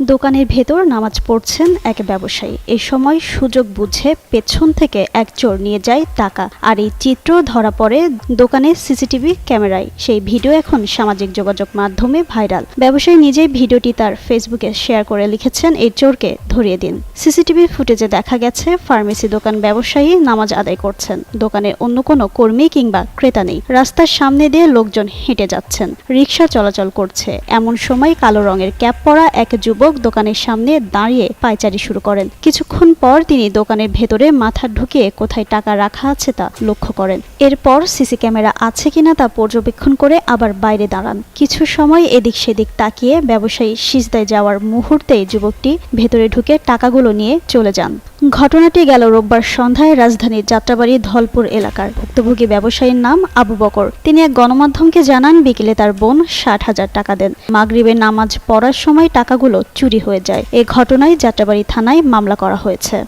দোকানের ভেতর নামাজ পড়ছেন এক ব্যবসায়ী। এই সময় সুযোগ বুঝে পেছন থেকে এক চোর নিয়ে যায় টাকা। আর এই চিত্র ধরা পড়ে দোকানের সিসিটিভি ক্যামেরায়। সেই ভিডিও এখন সামাজিক যোগাযোগ মাধ্যমে ভাইরাল। ব্যবসায়ী নিজেই ভিডিওটি তার ফেসবুকে শেয়ার করে লিখেছেন, এই চোরকে ধরিয়ে দিন। সিসিটিভি ফুটেজে দেখা গেছে, ফার্মেসি দোকান ব্যবসায়ী নামাজ আদায় করছেন। দোকানে অন্য কোনো কর্মী কিংবা ক্রেতা নেই। রাস্তার সামনে দিয়ে লোকজন হেঁটে যাচ্ছেন। রিক্সা চলাচল করছে। এমন সময় কালো রঙের ক্যাপ পরা এক যুবক দোকানের সামনে দাঁড়িয়ে পায়চারি শুরু করেন। কিছুক্ষণ পর তিনি দোকানের ভেতরে মাথা ঢুকিয়ে কোথায় টাকা রাখা আছে তা লক্ষ্য করেন। এরপর সিসি ক্যামেরা আছে কিনা তা পর্যবেক্ষণ করে আবার বাইরে দাঁড়ান। কিছু সময় এদিক সেদিক তাকিয়ে ব্যবসায়ী সিজদায় যাওয়ার মুহূর্তে যুবকটি ভেতরে ঢুকে টাকাগুলো নিয়ে চলে যান। ঘটনাটি গেল রোববার সন্ধ্যায় রাজধানীর যাত্রাবাড়ি ধলপুর এলাকার। ভুক্তভোগী ব্যবসায়ীর নাম আবু বকর। তিনি এক গণমাধ্যমকে জানান, বিকেলে তার বোন ষাট হাজার টাকা দেন। মাগরিবের নামাজ পড়ার সময় টাকাগুলো চুরি হয়ে যায়। এ ঘটনায় যাত্রাবাড়ি থানায় মামলা করা হয়েছে।